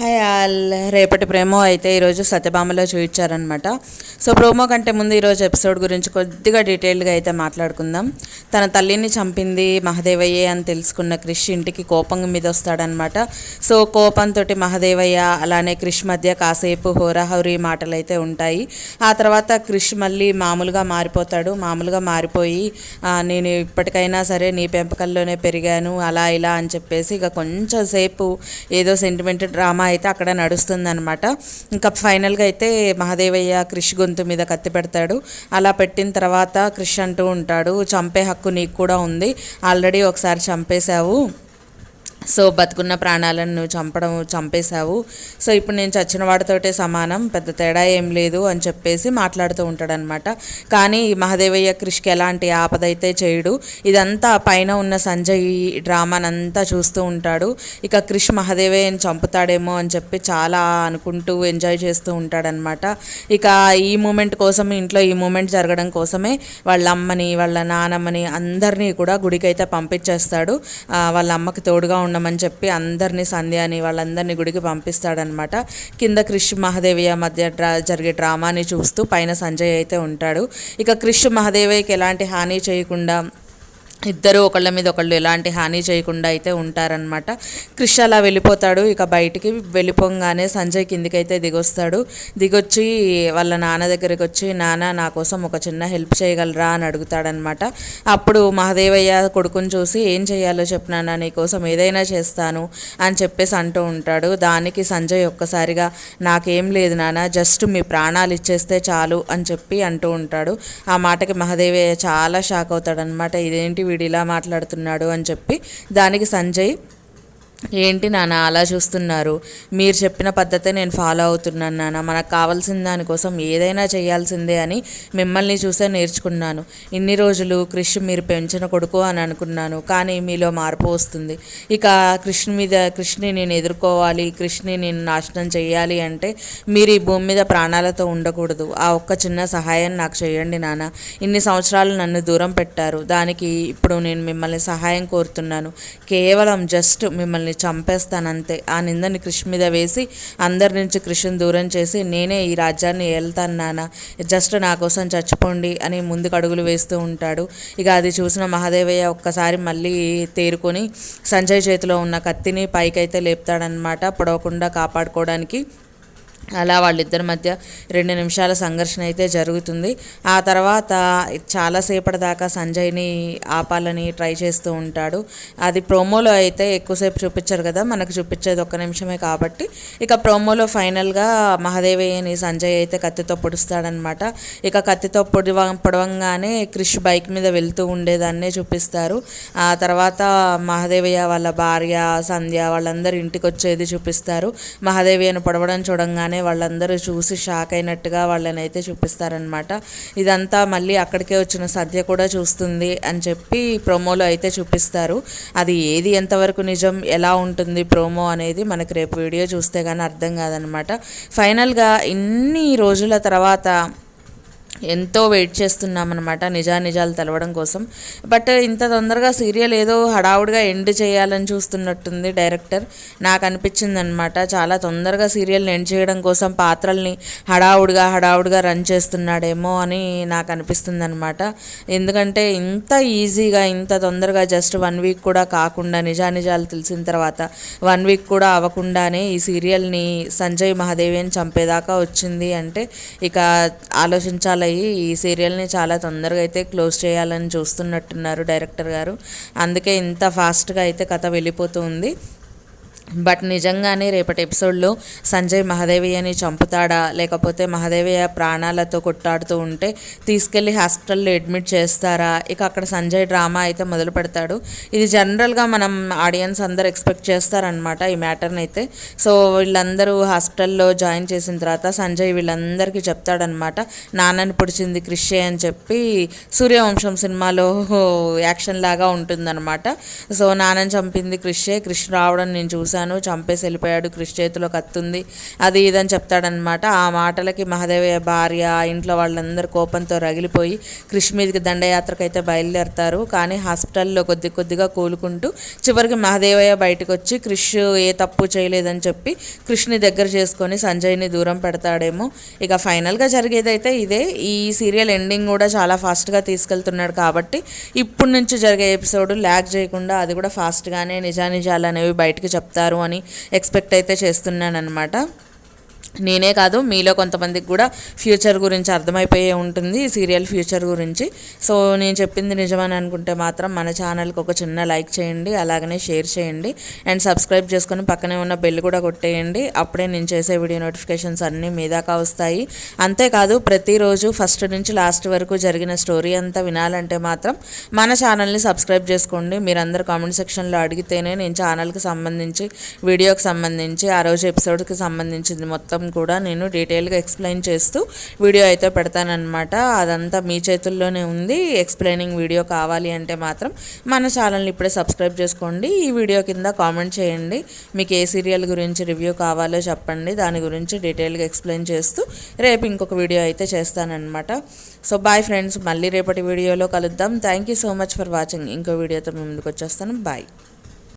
Hi all. రేపటి ప్రేమో అయితే ఈరోజు సత్యభామలో చూపించారనమాట సో ప్రోమో కంటే ముందు ఈరోజు ఎపిసోడ్ గురించి కొద్దిగా డీటెయిల్గా అయితే మాట్లాడుకుందాం. తన తల్లిని చంపింది మహదేవయ్యే అని తెలుసుకున్న క్రిష్ ఇంటికి కోపం మీద వస్తాడనమాట సో కోపంతో మహదేవయ్య అలానే క్రిష్ మధ్య కాసేపు హోరాహోరీ మాటలు అయితే ఉంటాయి. ఆ తర్వాత క్రిష్ మళ్ళీ మామూలుగా మారిపోతాడు. మామూలుగా మారిపోయి నేను ఇప్పటికైనా సరే నీ పెంపకంలోనే పెరిగాను అలా ఇలా అని చెప్పేసి ఇక కొంచెం సేపు ఏదో సెంటిమెంట్ డ్రామా అయితే అక్కడ నడుస్తుందన్నమాట. ఇంకా ఫైనల్గా అయితే మహాదేవయ్య క్రిష్ గొంతు మీద కత్తి పెడతాడు. అలా పెట్టిన తర్వాత క్రిష్ అంటూ ఉంటాడు చంపే హక్కు నీకు కూడా ఉంది. ఆల్రెడీ ఒకసారి చంపేశావు. సో బతుకున్న ప్రాణాలను నువ్వు చంపడం చంపేశావు. సో ఇప్పుడు నేను చచ్చిన వాడితోటే సమానం పెద్ద తేడా ఏం లేదు అని చెప్పేసి మాట్లాడుతూ ఉంటాడనమాట. కానీ మహదేవయ్య మహాదేవయ్య క్రిష్కి ఎలాంటి ఆపద అయితే చేయడు? ఇదంతా పైన ఉన్న సంజయ్ డ్రామానంతా చూస్తూ ఉంటాడు. ఇక క్రిష్ మహదేవయ్యని చంపుతాడేమో అని చెప్పి చాలా అనుకుంటూ ఎంజాయ్ చేస్తూ ఉంటాడనమాట. ఇక ఈ మూమెంట్ కోసం ఇంట్లో ఈ మూమెంట్ జరగడం కోసమే వాళ్ళ అమ్మని వాళ్ళ నానమ్మని అందరినీ కూడా గుడికైతే పంపించేస్తాడు. వాళ్ళ అమ్మకి తోడుగా ఉండమని చెప్పి అందరినీ సంధ్యాని వాళ్ళందరినీ గుడికి పంపిస్తాడనమాట. కింద క్రిష్ మహాదేవియ మధ్య డ్రా జరిగే డ్రామాని చూస్తూ పైన సంజయ్ అయితే ఉంటాడు. ఇక క్రిష్ మహాదేవయ్యకి ఎలాంటి హాని చేయకుండా ఇద్దరు ఒకళ్ళ మీద ఒకళ్ళు ఎలాంటి హాని చేయకుండా అయితే ఉంటారనమాట క్రిష్ అలా వెళ్ళిపోతాడు ఇక బయటికి వెళ్ళిపోగానే సంజయ్ కిందికైతే దిగొస్తాడు. దిగొచ్చి వాళ్ళ నాన్న దగ్గరికి వచ్చి నాన్న నా కోసం ఒక చిన్న హెల్ప్ చేయగలరా? అని అడుగుతాడనమాట అప్పుడు మహదేవయ్య కొడుకుని చూసి ఏం చేయాలో చెప్పినా నీ కోసం ఏదైనా చేస్తాను అని చెప్పేసి అంటూ ఉంటాడు. దానికి సంజయ్ ఒక్కసారిగా నాకేం లేదు నాన్న జస్ట్ మీ ప్రాణాలు ఇచ్చేస్తే చాలు అని చెప్పి అంటూ ఉంటాడు. ఆ మాటకి మహదేవయ్య చాలా షాక్ అవుతాడనమాట ఇదేంటి వీడు ఇలా మాట్లాడుతున్నాడు అని చెప్పి దానికి సంజయ్ ఏంటి నాన్న అలా చూస్తున్నారు? మీరు చెప్పిన పద్ధతే నేను ఫాలో అవుతున్నాను నాన్న. మనకు కావాల్సిన దానికోసం ఏదైనా చేయాల్సిందే అని మిమ్మల్ని చూసే నేర్చుకున్నాను. ఇన్ని రోజులు క్రిష్ మీరు పెంచిన కొడుకు అని అనుకున్నాను. కానీ మీలో మార్పు వస్తుంది. ఇక కృష్ణ మీద కృష్ణని నేను ఎదుర్కోవాలి కృష్ణని నేను నాశనం చేయాలి అంటే మీరు ఈ భూమి మీద ప్రాణాలతో ఉండకూడదు. ఆ ఒక్క చిన్న సహాయం నాకు చేయండి నాన్న. ఇన్ని సంవత్సరాలు నన్ను దూరం పెట్టారు. దానికి ఇప్పుడు నేను మిమ్మల్ని సహాయం కోరుతున్నాను. కేవలం జస్ట్ మిమ్మల్ని చంపేస్తానంతే. ఆ నిందని కృషి మీద వేసి అందరి నుంచి కృష్ణను దూరం చేసి నేనే ఈ రాజ్యాన్ని వెళ్తాను నాన్న జస్ట్ నా కోసం చచ్చిపోండి అని ముందుకు అడుగులు వేస్తూ ఉంటాడు. ఇక అది చూసిన మహాదేవయ్య ఒక్కసారి మళ్ళీ తేరుకొని సంజయ్ చేతిలో ఉన్న కత్తిని పైకైతే లేపుతాడనమాట పొడవకుండా కాపాడుకోవడానికి అలా వాళ్ళిద్దరి మధ్య రెండు నిమిషాల సంఘర్షణ అయితే జరుగుతుంది. ఆ తర్వాత చాలాసేపటి దాకా సంజయ్ని ఆపాలని ట్రై చేస్తూ ఉంటాడు. అది ప్రోమోలో అయితే ఎక్కువసేపు చూపించారు కదా మనకు చూపించేది ఒక్క నిమిషమే కాబట్టి. ఇక ప్రోమోలో ఫైనల్గా మహాదేవయ్యని సంజయ్ అయితే కత్తితో పొడుస్తాడనమాట. ఇక కత్తితో పొడివ పొడవంగానే క్రిష్ బైక్ మీద వెళ్తూ ఉండేదాన్నే చూపిస్తారు. ఆ తర్వాత మహాదేవయ్య వాళ్ళ భార్య సంధ్య వాళ్ళందరూ ఇంటికి వచ్చేది చూపిస్తారు. మహాదేవయ్యను పొడవడం చూడంగానే వాళ్ళందరూ చూసి షాక్ అయినట్టుగా వాళ్ళని అయితే చూపిస్తారనమాట ఇదంతా మళ్ళీ అక్కడికే వచ్చిన సద్య కూడా చూస్తుంది అని చెప్పి ప్రోమోలో అయితే చూపిస్తారు. అది ఏది ఎంతవరకు నిజం ఎలా ఉంటుంది ప్రోమో అనేది మనకి రేపు వీడియో చూస్తే కానీ అర్థం కాదనమాట ఫైనల్గా ఇన్ని రోజుల తర్వాత ఎంతో వెయిట్ చేస్తున్నామన్నమాట నిజానిజాలు తెలవడం కోసం. బట్ ఇంత తొందరగా సీరియల్ ఏదో హడావుడిగా ఎండ్ చేయాలని చూస్తున్నట్టుంది డైరెక్టర్ నాకు అనిపించింది అనమాట చాలా తొందరగా సీరియల్ని ఎండ్ చేయడం కోసం పాత్రల్ని హడావుడిగా హడావుడిగా రన్ చేస్తున్నాడేమో అని నాకు అనిపిస్తుంది అనమాట ఎందుకంటే ఇంత ఈజీగా ఇంత తొందరగా జస్ట్ వన్ వీక్ కూడా కాకుండా నిజానిజాలు తెలిసిన తర్వాత వన్ వీక్ కూడా అవ్వకుండానే ఈ సీరియల్ని సంజయ్ మహాదేవిని చంపేదాకా వచ్చింది అంటే ఇక ఆలోచించాలి ఈ సీరియల్ని చాలా తొందరగా అయితే క్లోజ్ చేయాలని చూస్తున్నట్టున్నారు డైరెక్టర్ గారు. అందుకే ఇంత ఫాస్ట్గా అయితే కథ వెళ్ళిపోతూ ఉంది. బట్ నిజంగానే రేపటి ఎపిసోడ్లో సంజయ్ మహాదేవయ్యని చంపుతాడా? లేకపోతే మహాదేవయ్య ప్రాణాలతో కొట్టాడుతూ ఉంటే తీసుకెళ్ళి హాస్పిటల్లో అడ్మిట్ చేస్తారా? ఇక అక్కడ సంజయ్ డ్రామా అయితే మొదలు పెడతాడు. ఇది జనరల్గా మనం ఆడియన్స్ అందరు ఎక్స్పెక్ట్ చేస్తారనమాట ఈ మ్యాటర్ని అయితే సో వీళ్ళందరూ హాస్పిటల్లో జాయిన్ చేసిన తర్వాత సంజయ్ వీళ్ళందరికీ చెప్తాడనమాట నాన్నని పొడిచింది క్రిషే అని చెప్పి సూర్యవంశం సినిమాలో యాక్షన్ లాగా ఉంటుందన్నమాట. సో నాన్నని చంపింది క్రిషే. క్రిష్ రావడం నేను చూశాను చేశాను చంపేసి వెళ్ళిపోయాడు కృషి చేతిలో కత్తుంది. అది ఇదని చెప్తాడనమాట ఆ మాటలకి మహాదేవయ్య భార్య ఇంట్లో వాళ్ళందరూ కోపంతో రగిలిపోయి కృషి మీదకి దండయాత్రకు అయితే బయలుదేరతారు. కానీ హాస్పిటల్లో కొద్ది కొద్దిగా కోలుకుంటూ చివరికి మహాదేవయ్య బయటకు వచ్చి క్రిష్ ఏ తప్పు చేయలేదని చెప్పి కృష్ణి దగ్గర చేసుకొని సంజయ్ని దూరం పెడతాడేమో. ఇక ఫైనల్గా జరిగేదైతే ఇదే. ఈ సీరియల్ ఎండింగ్ కూడా చాలా ఫాస్ట్గా తీసుకెళ్తున్నాడు కాబట్టి ఇప్పుడు నుంచి జరిగే ఎపిసోడ్ ల్యాక్ చేయకుండా అది కూడా ఫాస్ట్గానే నిజానిజాలు అనేవి బయటకు చెప్తారు. అని ఎక్స్పెక్ట్ అయితే చేస్తున్నాను అనమాట నేనే కాదు మీలో కొంతమందికి కూడా ఫ్యూచర్ గురించి అర్థమైపోయే ఉంటుంది సీరియల్ ఫ్యూచర్ గురించి. సో నేను చెప్పింది నిజమని అనుకుంటే మాత్రం మన ఛానల్కి ఒక చిన్న లైక్ చేయండి అలాగనే షేర్ చేయండి అండ్ సబ్స్క్రైబ్ చేసుకొని పక్కనే ఉన్న బెల్ కూడా కొట్టేయండి. అప్పుడే నేను చేసే వీడియో నోటిఫికేషన్స్ అన్నీ మీ దాకా వస్తాయి. అంతేకాదు ప్రతిరోజు ఫస్ట్ నుంచి లాస్ట్ వరకు జరిగిన స్టోరీ అంతా వినాలంటే మాత్రం మన ఛానల్ని సబ్స్క్రైబ్ చేసుకోండి. మీరందరూ కామెంట్ సెక్షన్లో అడిగితేనే నేను ఛానల్కి సంబంధించి వీడియోకి సంబంధించి ఆ రోజు ఎపిసోడ్కి సంబంధించింది మొత్తం కూడా నేను డీటెయిల్గా ఎక్స్ప్లెయిన్ చేస్తూ వీడియో అయితే పెడతానమాట అదంతా మీ చేతుల్లోనే ఉంది. ఎక్స్ప్లెయినింగ్ వీడియో కావాలి అంటే మాత్రం మన ఛానల్ని ఇప్పుడే సబ్స్క్రైబ్ చేసుకోండి. ఈ వీడియో కింద కామెంట్ చేయండి. మీకు ఏ సీరియల్ గురించి రివ్యూ కావాలో చెప్పండి. దాని గురించి డీటెయిల్గా ఎక్స్ప్లెయిన్ చేస్తూ రేపు ఇంకొక వీడియో అయితే చేస్తానన్నమాట. So bye friends. మళ్ళీ రేపటి వీడియోలో కలుద్దాం. Thank you so much for watching. ఇంకో వీడియోతో ముందుకు వచ్చేస్తాను. బాయ్.